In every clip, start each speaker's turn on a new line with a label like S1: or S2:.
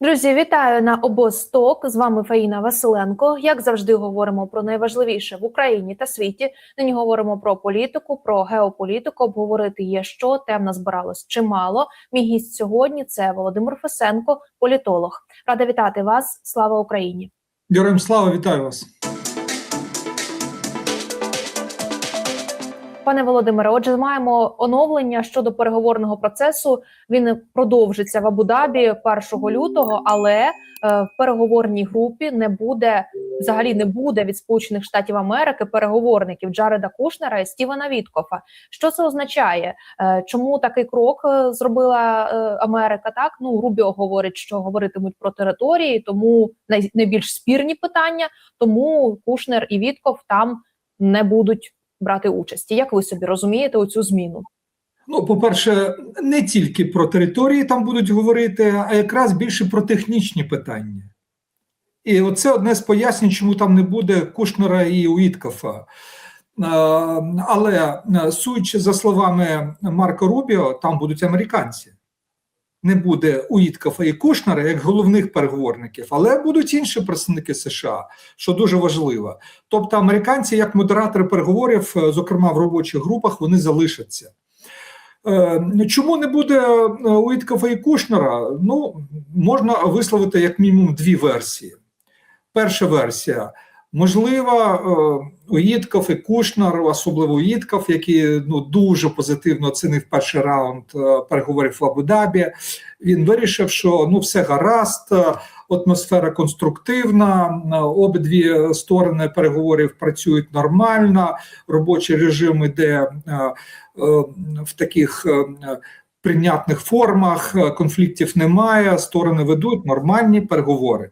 S1: Друзі, вітаю на обосток. З вами Фаїна Василенко. Як завжди, говоримо про найважливіше в Україні та світі. Нині говоримо про політику, про геополітику. Обговорити є що тем назбиралось чимало. Мій гість сьогодні це Володимир Фесенко, політолог. Рада вітати вас. Слава Україні!
S2: Героям слава, вітаю вас.
S1: Пане Володимире, отже, маємо оновлення щодо переговорного процесу. Він продовжиться в Абу-Дабі 1 лютого, але е, в переговорній групі не буде взагалі не буде від Сполучених Штатів Америки переговорників Джареда Кушнера і Стівена Віткофа. Що це означає? Е, чому такий крок е, зробила Америка? Так ну Рубіо говорить, що говоритимуть про території, тому най, найбільш спірні питання. Тому Кушнер і Вітков там не будуть брати участі. Як ви собі розумієте оцю зміну?
S2: Ну, по-перше, не тільки про території там будуть говорити, а якраз більше про технічні питання. І оце одне з пояснень, чому там не буде Кушнера і Уіткафа. Але судячи за словами Марка Рубіо, там будуть американці. Не буде Уіткафа і Кушнера як головних переговорників, але будуть інші представники США, що дуже важливо. Тобто, американці, як модератори переговорів, зокрема в робочих групах, вони залишаться. Чому не буде Уіткафа і Кушнера? Ну, можна висловити як мінімум дві версії. Перша версія. Можливо, Уїтков і Кушнер, особливо Уїтков, який ну дуже позитивно оцінив перший раунд переговорів в Абу-Дабі, Він вирішив, що ну все гаразд, атмосфера конструктивна, обидві сторони переговорів працюють нормально, робочий режим іде в таких прийнятних формах, конфліктів немає, сторони ведуть нормальні переговори.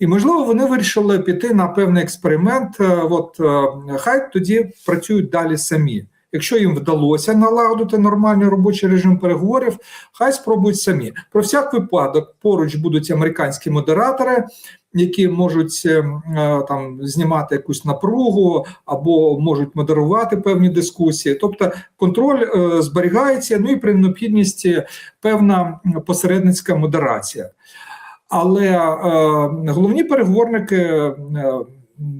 S2: І, можливо, вони вирішили піти на певний експеримент. От хай тоді працюють далі самі. Якщо їм вдалося налагодити нормальний робочий режим переговорів, хай спробують самі. Про всяк випадок поруч будуть американські модератори, які можуть там знімати якусь напругу або можуть модерувати певні дискусії. Тобто контроль е, зберігається, ну і при необхідності певна посередницька модерація. Але е, головні переговорники е,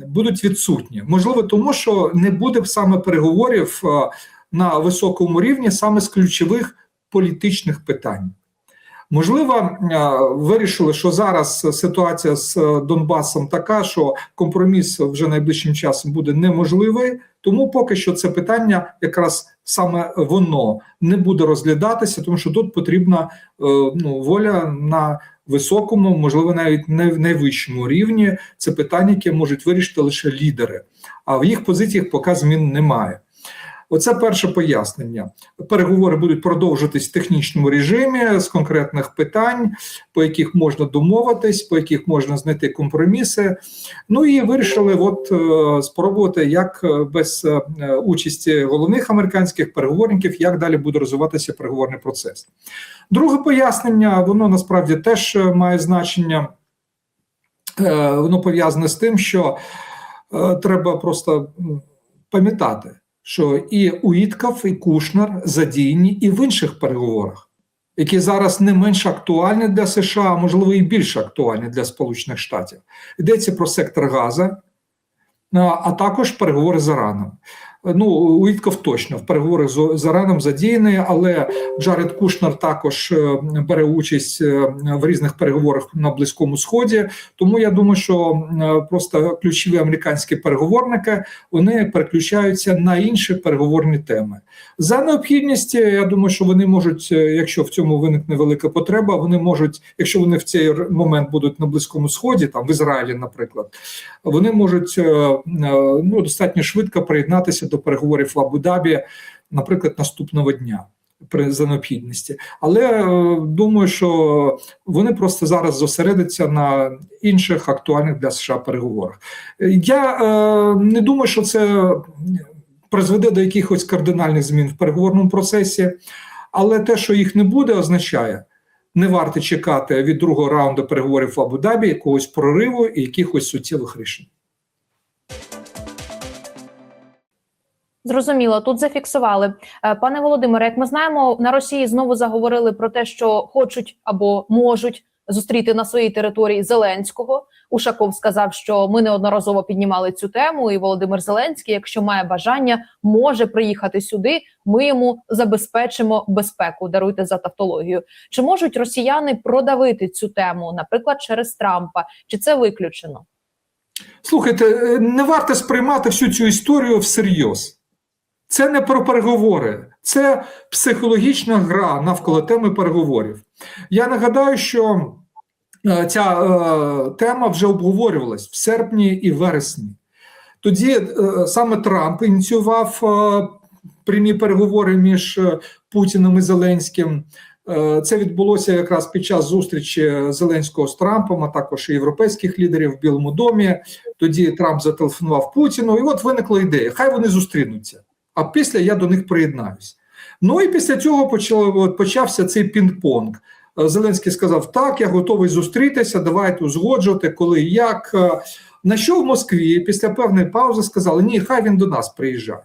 S2: будуть відсутні. Можливо, тому що не буде саме переговорів е, на високому рівні саме з ключових політичних питань. Можливо, вирішили, що зараз ситуація з Донбасом така, що компроміс вже найближчим часом буде неможливий, тому поки що це питання, якраз саме воно не буде розглядатися, тому що тут потрібна ну, воля на високому, можливо, навіть не в найвищому рівні. Це питання, яке можуть вирішити лише лідери, а в їх позиціях поки змін немає. Оце перше пояснення. Переговори будуть продовжуватись в технічному режимі з конкретних питань, по яких можна домовитись, по яких можна знайти компроміси. Ну і вирішили от е, спробувати, як без е, участі головних американських переговорників, як далі буде розвиватися переговорний процес. Друге пояснення, воно насправді теж має значення, е, воно пов'язане з тим, що треба просто пам'ятати що і Уіткав, і Кушнер задіяні і в інших переговорах, які зараз не менш актуальні для США, а можливо і більш актуальні для Сполучених Штатів. Йдеться про сектор Газа, а також переговори з Іраном. Ну, Уітков точно в переговорах з Іраном задіяний, але Джаред Кушнер також е, бере участь е, в різних переговорах на Близькому Сході. Тому я думаю, що е, просто ключові американські переговорники вони переключаються на інші переговорні теми. За необхідність, я думаю, що вони можуть, якщо в цьому виникне велика потреба, вони можуть, якщо вони в цей момент будуть на Близькому Сході, там в Ізраїлі, наприклад, вони можуть ну достатньо швидко приєднатися до переговорів в Абу-Дабі, наприклад, наступного дня при за необхідності. Але е, думаю, що вони просто зараз зосередяться на інших актуальних для США переговорах. Я е, не думаю, що це призведе до якихось кардинальних змін в переговорному процесі, але те, що їх не буде, означає. Не варто чекати від другого раунду переговорів в Абу-Дабі якогось прориву і якихось суттєвих рішень.
S1: Зрозуміло, тут зафіксували е, пане Володимире. Як ми знаємо, на Росії знову заговорили про те, що хочуть або можуть зустріти на своїй території Зеленського. Ушаков сказав, що ми неодноразово піднімали цю тему, і Володимир Зеленський, якщо має бажання, може приїхати сюди. Ми йому забезпечимо безпеку. Даруйте за тавтологію. Чи можуть росіяни продавити цю тему, наприклад, через Трампа? Чи це виключено?
S2: Слухайте, е, не варто сприймати всю цю історію всерйоз. Це не про переговори, це психологічна гра навколо теми переговорів. Я нагадаю, що е, ця е, тема вже обговорювалась в серпні і вересні. Тоді е, саме Трамп ініціював е, прямі переговори між е, Путіним і Зеленським. Е, Це відбулося якраз під час зустрічі Зеленського з Трампом, а також і європейських лідерів в Білому домі. Тоді Трамп зателефонував Путіну, і от виникла ідея: хай вони зустрінуться. А після я до них приєднаюсь. Ну і після цього почався цей пінг-понг. Е, Зеленський сказав: Так, я готовий зустрітися, давайте узгоджувати, коли як. Е, На що в Москві після певної паузи сказали: ні, хай він до нас приїжджає.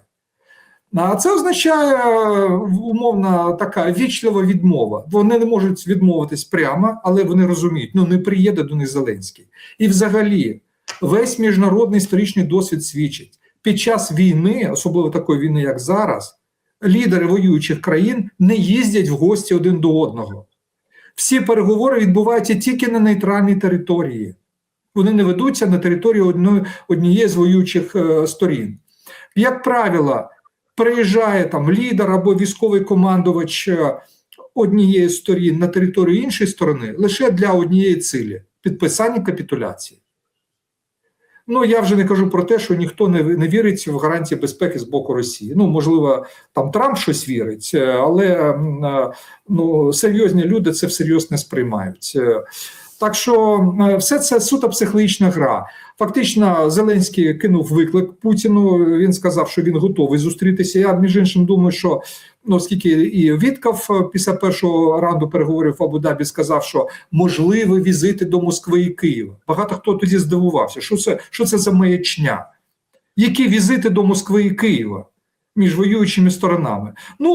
S2: А це означає е, умовна така вічлива відмова. Вони не можуть відмовитись прямо, але вони розуміють, ну не приїде до них Зеленський. І взагалі, весь міжнародний історичний досвід свідчить, під час війни, особливо такої війни, як зараз, лідери воюючих країн не їздять в гості один до одного. Всі переговори відбуваються тільки на нейтральній території. Вони не ведуться на території одної, однієї з воюючих е, сторін. Як правило, приїжджає там лідер або військовий командувач е, однієї сторін на територію іншої сторони лише для однієї цілі підписання капітуляції. Ну, я вже не кажу про те, що ніхто не, не вірить в гарантії безпеки з боку Росії. Ну, можливо, там Трамп щось вірить, е, але е, ну, серйозні люди це всерйоз не сприймають. Так що е, все це суто психологічна гра. Фактично, Зеленський кинув виклик Путіну. Він сказав, що він готовий зустрітися. Я між іншим думаю, що ну, оскільки і Вітков е, після першого раунду переговорів в Абу-Дабі сказав, що можливі візити до Москви і Києва. Багато хто тоді здивувався, що це, що це за маячня? Які візити до Москви і Києва? Між воюючими сторонами. Ну,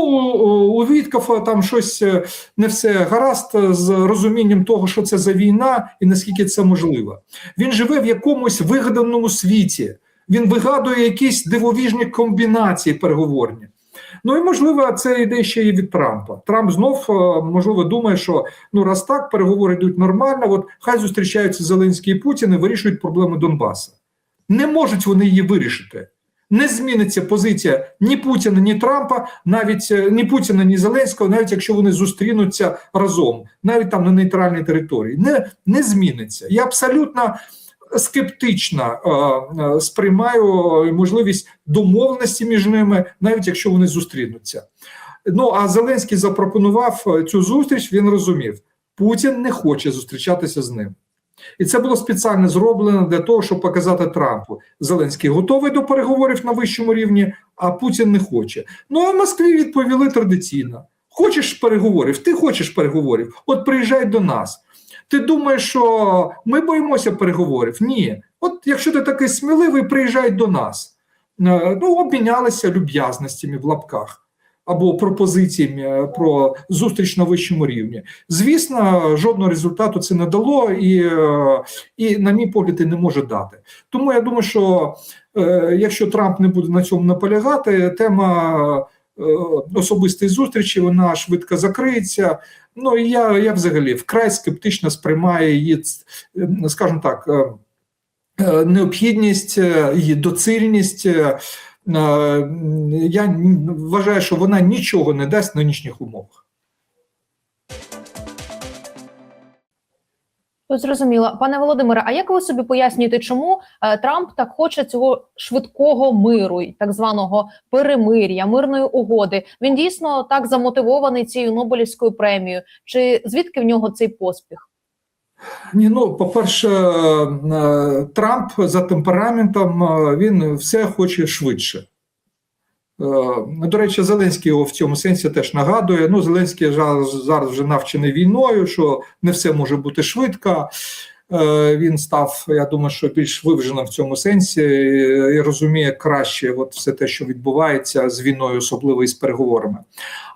S2: у Віткофа там щось е, не все гаразд з розумінням того, що це за війна і наскільки це можливо. Він живе в якомусь вигаданому світі. Він вигадує якісь дивовіжні комбінації переговорні. Ну і можливо, це йде ще і від Трампа. Трамп знов е, можливо думає, що ну раз так переговори йдуть нормально, от хай зустрічаються Зеленський і Путін і вирішують проблеми Донбаса. Не можуть вони її вирішити. Не зміниться позиція ні Путіна, ні Трампа, навіть е, ні Путіна, ні Зеленського, навіть якщо вони зустрінуться разом, навіть там на нейтральній території. Не, не зміниться. Я абсолютно скептично е, е, сприймаю можливість домовленості між ними, навіть якщо вони зустрінуться. Ну а Зеленський запропонував е, цю зустріч. Він розумів, Путін не хоче зустрічатися з ним. І це було спеціально зроблено для того, щоб показати Трампу. Зеленський готовий до переговорів на вищому рівні, а Путін не хоче. Ну а в Москві відповіли традиційно: хочеш переговорів, ти хочеш переговорів, от приїжджай до нас. Ти думаєш, що ми боїмося переговорів? Ні. От якщо ти такий сміливий, приїжджай до нас. Е, Ну, обмінялися люб'язностями в лапках або пропозиціями е, про зустріч на вищому рівні. Звісно, жодного результату це не дало, і, е, і на мій погляд, і не може дати. Тому я думаю, що е, якщо Трамп не буде на цьому наполягати, тема особистої зустрічі вона швидко закриється. Ну і я, я взагалі вкрай скептично сприймаю її, скажімо так. Необхідність, її доцільність. Е, Я вважаю, що вона нічого не дасть в нинішніх умовах.
S1: Ну, Зрозуміло. Пане Володимире, а як ви собі пояснюєте, чому е, Трамп так хоче цього швидкого миру, так званого перемир'я, мирної угоди? Він дійсно так замотивований цією Нобелівською премією? Чи звідки в нього цей поспіх?
S2: Ні, ну по-перше, е, Трамп за темпераментом е, він все хоче швидше. Е, До речі, Зеленський його в цьому сенсі теж нагадує. Ну, Зеленський зараз, зараз вже навчений війною, що не все може бути швидко. Е, Він став, я думаю, що більш виваженим в цьому сенсі і розуміє краще от все те, що відбувається з війною, особливо і з переговорами.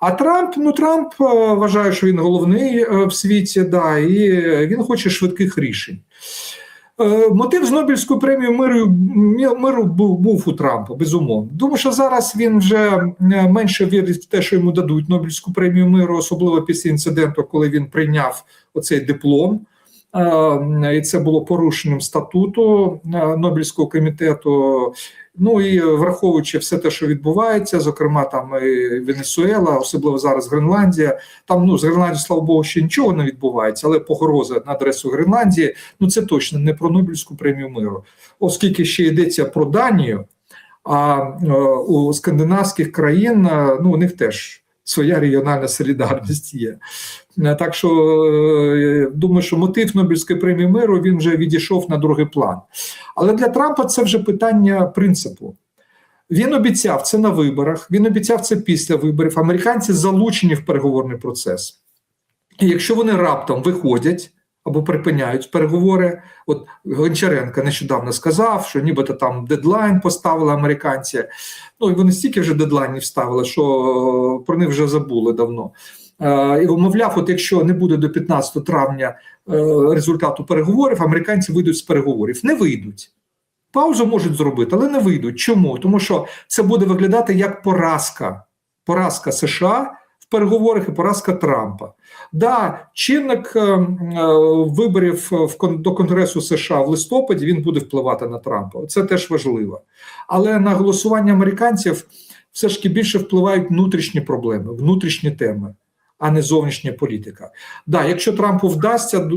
S2: А Трамп, ну Трамп е, вважає, що він головний е, в світі, да, і він хоче швидких рішень. Мотив з Нобелівською премією миру, миру був, був у Трампа, безумовно. Думаю, що зараз він вже менше вірить в те, що йому дадуть Нобелівську премію миру, особливо після інциденту, коли він прийняв оцей диплом. І це було порушенням статуту е, Нобелівського комітету. Ну і враховуючи все те, що відбувається, зокрема там і Венесуела, особливо зараз Гренландія. Там ну з Гренландії, слава Богу, ще нічого не відбувається, але погроза на адресу Гренландії ну це точно не про Нобелівську премію миру, оскільки ще йдеться про Данію. А е, у скандинавських країн е, ну у них теж своя регіональна солідарність є. Е, Так що е, думаю, що мотив Нобелівської премії миру він вже відійшов на другий план. Але для Трампа це вже питання принципу. Він обіцяв це на виборах, він обіцяв це після виборів. Американці залучені в переговорний процес. І якщо вони раптом виходять або припиняють переговори, от Гончаренко нещодавно сказав, що нібито там дедлайн поставили американці. Ну і вони стільки вже дедлайнів ставили, що про них вже забули давно. Е, І вимовляв, от якщо не буде до 15 травня е, результату переговорів, американці вийдуть з переговорів. Не вийдуть. Паузу можуть зробити, але не вийдуть. Чому? Тому що це буде виглядати як поразка. Поразка США в переговорах і поразка Трампа. Да, чинник е, е, виборів в до Конгресу США в листопаді він буде впливати на Трампа. Це теж важливо. Але на голосування американців все ж таки більше впливають внутрішні проблеми, внутрішні теми, а не зовнішня політика. Да, якщо Трампу вдасться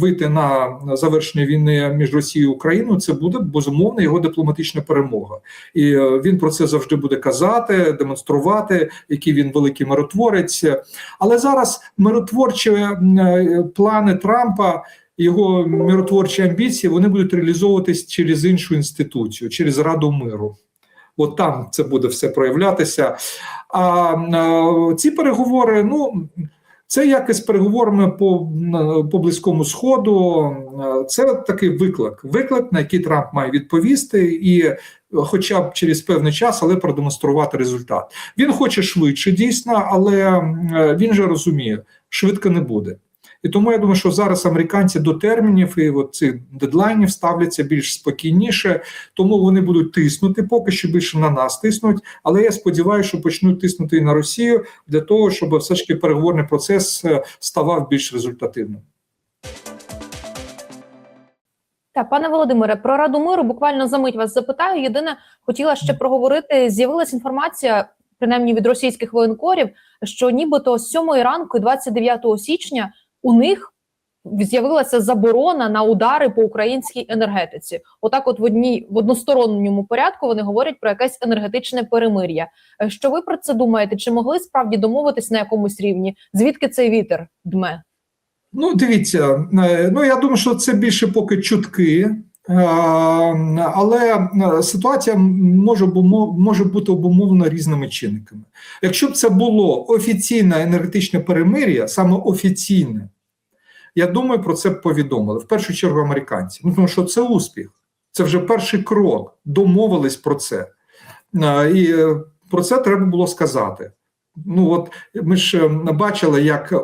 S2: вийти на завершення війни між Росією і Україною, це буде безумовно його дипломатична перемога, і е, він про це завжди буде казати, демонструвати, який він великий миротворець. Але зараз миротворчі е, плани Трампа. Його миротворчі амбіції вони будуть реалізовуватись через іншу інституцію, через Раду миру. От там це буде все проявлятися. А е, ці переговори, ну це як із переговорами по, по близькому сходу. Е, Це такий виклик, виклик, на який Трамп має відповісти, і хоча б через певний час, але продемонструвати результат. Він хоче швидше, дійсно, але е, він же розуміє, швидко не буде. І тому я думаю, що зараз американці до термінів і от цих дедлайнів ставляться більш спокійніше, тому вони будуть тиснути, поки що більше на нас тиснуть. Але я сподіваюся, що почнуть тиснути і на Росію для того, щоб все ж таки переговорний процес е, ставав більш результативним.
S1: Так, пане Володимире, про Раду миру буквально за мить вас запитаю. Єдине, хотіла ще проговорити. З'явилася інформація, принаймні від російських воєнкорів, що нібито з 7 ранку, і 29 січня, у них з'явилася заборона на удари по українській енергетиці. Отак, от в одній в односторонньому порядку вони говорять про якесь енергетичне перемир'я. Е, Що ви про це думаєте? Чи могли справді домовитись на якомусь рівні? Звідки цей вітер дме?
S2: Ну, дивіться, е, ну я думаю, що це більше поки чутки. Е, Але е, ситуація може, може бути обумовлена різними чинниками. Якщо б це було офіційне енергетичне перемир'я, саме офіційне, я думаю, про це б повідомили. В першу чергу американці. Ну, тому що це успіх. Це вже перший крок. Домовились про це. Е, І е, про це треба було сказати. Ну от ми ж бачили, як е,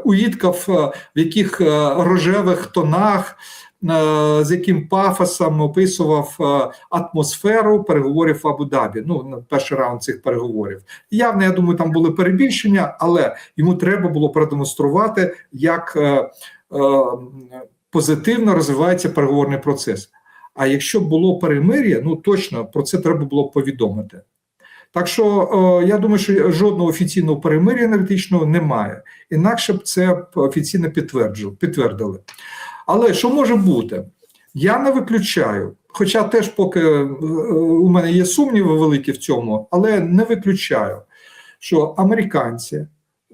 S2: в яких рожевих тонах, з яким пафосом описував е, атмосферу переговорів в Абу-Дабі. Ну, перший раунд цих переговорів. Явно, я думаю, там були перебільшення, але йому треба було продемонструвати, як е, е, позитивно розвивається переговорний процес. А якщо було перемир'я, ну точно про це треба було повідомити. Так що е, я думаю, що жодного офіційного перемир'я енергетичного немає. Інакше б це офіційно підтвердили. Але що може бути? Я не виключаю, хоча теж поки е, у мене є сумніви великі в цьому, але не виключаю, що американці,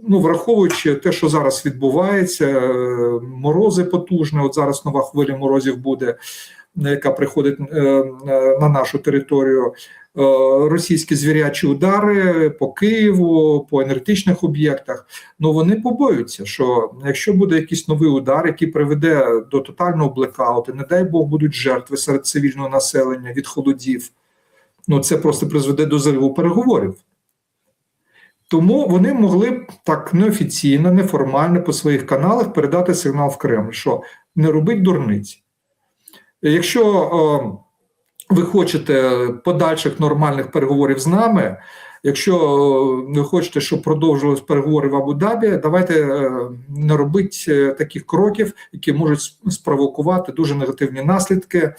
S2: ну враховуючи те, що зараз відбувається, е, морози потужні, от зараз нова хвиля морозів буде, яка приходить е, е, на нашу територію. Російські звірячі удари по Києву, по енергетичних об'єктах. Ну вони побоюються, що якщо буде якийсь новий удар, який приведе до тотального блекауту, не дай Бог будуть жертви серед цивільного населення від холодів. Ну це просто призведе до зриву переговорів. Тому вони могли б так неофіційно, неформально по своїх каналах передати сигнал в Кремль, що не робить дурниць. Якщо о, ви хочете подальших нормальних переговорів з нами, якщо ви хочете, щоб продовжувалися переговори в Абу-Дабі, давайте е, не робіть е, таких кроків, які можуть спровокувати дуже негативні наслідки, е,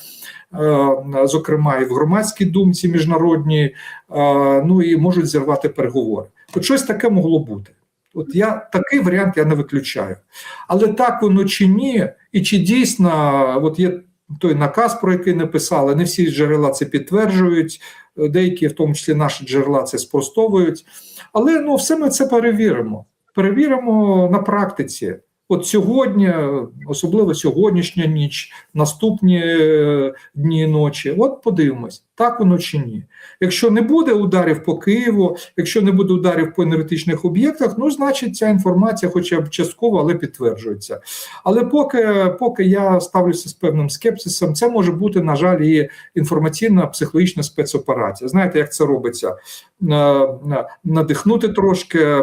S2: зокрема і в громадській думці міжнародній, ну і можуть зірвати переговори. От щось таке могло бути. От я такий варіант я не виключаю. Але так воно чи ні, і чи дійсно от є той наказ, про який написали, не всі джерела це підтверджують, деякі, в тому числі наші джерела, це спростовують. Але ну, все ми це перевіримо. Перевіримо на практиці. От сьогодні, особливо сьогоднішня ніч, наступні е, дні і ночі. От подивимось, так воно чи ні. Якщо не буде ударів по Києву, якщо не буде ударів по енергетичних об'єктах, ну значить ця інформація, хоча б частково, але підтверджується. Але поки поки я ставлюся з певним скепсисом, це може бути, на жаль, і інформаційна психологічна спецоперація. Знаєте, як це робиться? Надихнути трошки,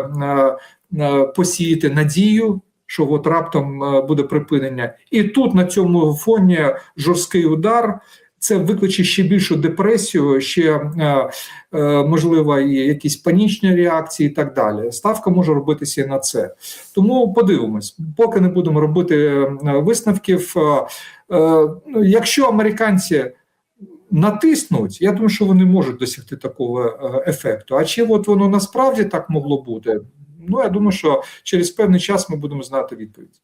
S2: посіяти надію що от раптом е, буде припинення, і тут на цьому фоні жорсткий удар. Це викличе ще більшу депресію, ще е, е, можливо і якісь панічні реакції, і так далі. Ставка може робитися і на це. Тому подивимось, поки не будемо робити висновків. Е, якщо американці натиснуть, я думаю, що вони можуть досягти такого ефекту. А чи от воно насправді так могло бути? Ну, я думаю, що через певний час ми будемо знати відповідь.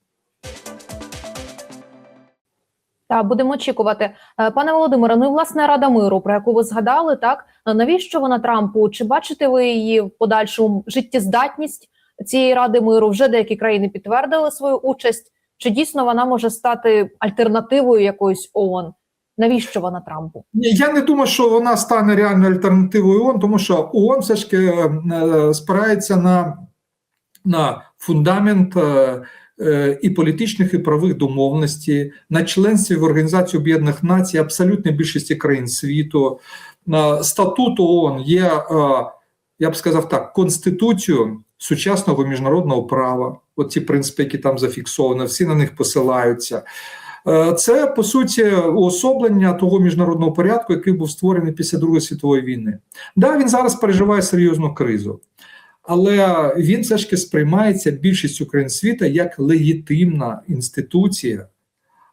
S1: Так, будемо очікувати, Е, пане Володимире. Ну і власне Рада миру, про яку ви згадали, так навіщо вона Трампу? Чи бачите ви її в подальшому життєздатність цієї ради миру? Вже деякі країни підтвердили свою участь. Чи дійсно вона може стати альтернативою якоїсь ООН? Навіщо вона Трампу?
S2: Я не думаю, що вона стане реальною альтернативою ООН, тому що ООН все ж таки е, спирається на на фундамент е, е, і політичних, і правових домовленостей, на членстві в Організації Об'єднаних Націй абсолютної більшості країн світу. Статут ООН є, е, я б сказав так, конституцією сучасного міжнародного права. От ті принципи, які там зафіксовані, всі на них посилаються. Це по суті уособлення того міжнародного порядку, який був створений після Другої світової війни. Да, він зараз переживає серйозну кризу але він все ж таки сприймається більшістю країн світу як легітимна інституція.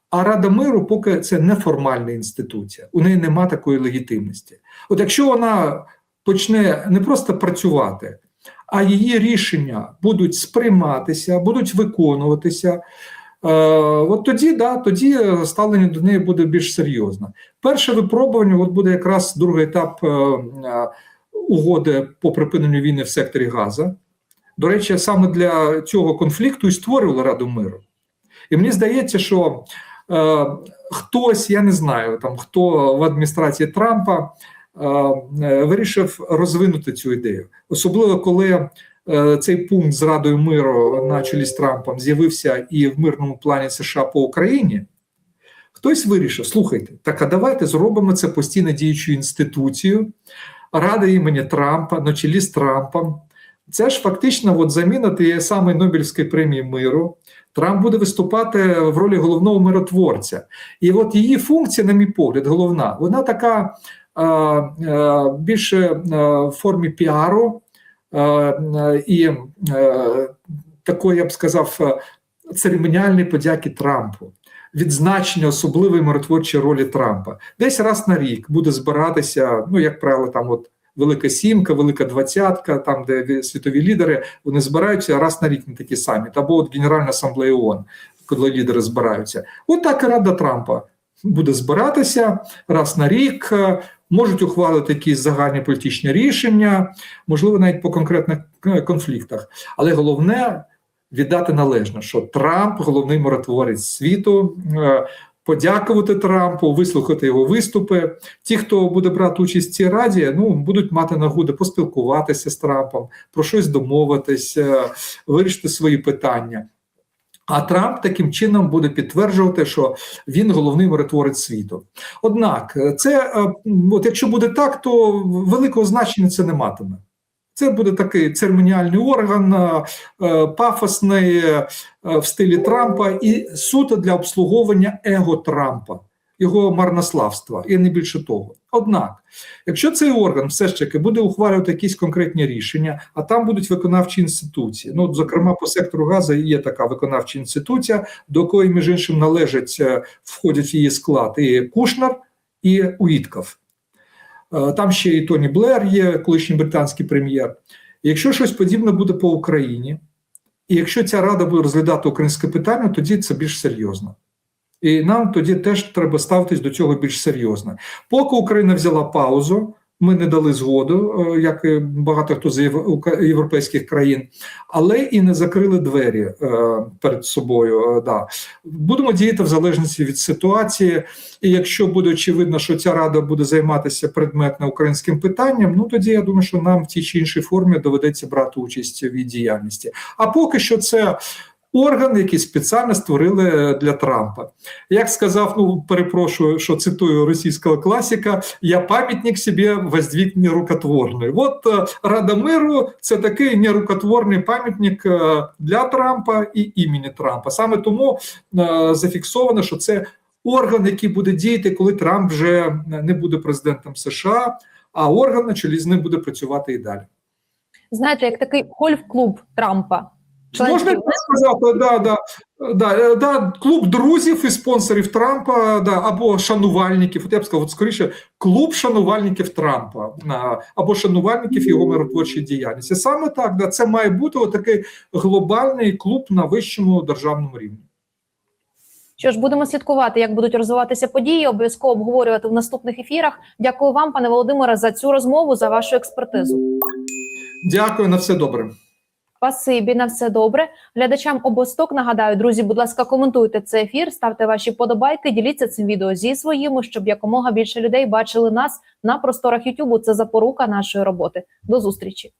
S2: А Рада миру, поки це неформальна інституція, у неї нема такої легітимності. От якщо вона почне не просто працювати, а її рішення будуть сприйматися, будуть виконуватися. Е, от тоді да, тоді ставлення до неї буде більш серйозне. Перше випробування от буде якраз другий етап е, угоди по припиненню війни в секторі Газа. До речі, саме для цього конфлікту і створювали Раду миру. І мені здається, що е, хтось, я не знаю, там хто в адміністрації Трампа е, е вирішив розвинути цю ідею, особливо коли. Е, цей пункт з Радою миру на чолі з Трампом з'явився і в мирному плані США по Україні. Хтось вирішив: слухайте, так а давайте зробимо це постійно діючою інституцією, Рада імені Трампа на чолі з Трампом. Це ж фактично от заміна тієї самої Нобелівської премії миру. Трамп буде виступати в ролі головного миротворця. І от її функція, на мій погляд, головна, вона така а, а, більше в формі піару а, і а, такої, я б сказав, церемоніальної подяки Трампу відзначення особливої миротворчої ролі Трампа. Десь раз на рік буде збиратися, ну як правило, там от. Велика сімка, велика двадцятка, там де світові лідери, вони збираються раз на рік на такі саміт, або от Генеральна асамблея ООН, коли лідери збираються. От так і Рада Трампа буде збиратися раз на рік, можуть ухвалити якісь загальні політичні рішення, можливо, навіть по конкретних е, конфліктах. Але головне віддати належно, що Трамп головний миротворець світу. Е, подякувати Трампу, вислухати його виступи. Ті, хто буде брати участь в цій раді, ну будуть мати нагоди поспілкуватися з Трампом, про щось домовитись, е, вирішити свої питання. А Трамп таким чином буде підтверджувати, що він головний миротворець світу. Однак, е, це от якщо буде так, то великого значення це не матиме. Це буде такий церемоніальний орган, е, е, пафосний е, в стилі Трампа і суто для обслуговування его Трампа, його марнославства, і не більше того. Однак, якщо цей орган все ж таки буде ухвалювати якісь конкретні рішення, а там будуть виконавчі інституції. Ну, зокрема, по сектору газу є така виконавча інституція, до якої, між іншим, належать, е, входять в її склад і Кушнер, і Уітков. Е, Там ще і Тоні Блер є, колишній британський прем'єр. Якщо щось подібне буде по Україні, і якщо ця рада буде розглядати українське питання, тоді це більш серйозно. І нам тоді теж треба ставитись до цього більш серйозно. Поки Україна взяла паузу, ми не дали згоду, е, як багато хто з єв- європейських країн, але і не закрили двері е, перед собою. е, Да. Будемо діяти в залежності від ситуації. І якщо буде очевидно, що ця рада буде займатися предметно українським питанням, ну тоді я думаю, що нам в тій чи іншій формі доведеться брати участь в її діяльності. А поки що це. Орган, який спеціально створили для Трампа, як сказав, ну перепрошую, що цитую російського класика: я пам'ятник собі воздвиг нерукотворний. От е, Рада миру це такий нерукотворний пам'ятник е, для Трампа і імені Трампа. Саме тому е, зафіксовано, що це орган, який буде діяти, коли Трамп вже не буде президентом США, а орган на чолі з ним буде працювати і далі.
S1: Знаєте, як такий гольф-клуб Трампа.
S2: Можна сказати, да, да, да, е, да, клуб друзів і спонсорів Трампа, да, або шанувальників. От я б сказав, от скоріше, клуб шанувальників Трампа або шанувальників його миротворчої діяльності. Саме так, да, це має бути такий глобальний клуб на вищому державному рівні.
S1: Що ж, будемо слідкувати, як будуть розвиватися події. Обов'язково обговорювати в наступних ефірах. Дякую вам, пане Володимире, за цю розмову, за вашу експертизу.
S2: Дякую на все добре.
S1: Спасибі на все добре. Глядачам обосток нагадаю, друзі, будь ласка, коментуйте цей ефір, ставте ваші подобайки, діліться цим відео зі своїми, щоб якомога більше людей бачили нас на просторах Ютубу. Це запорука нашої роботи. До зустрічі.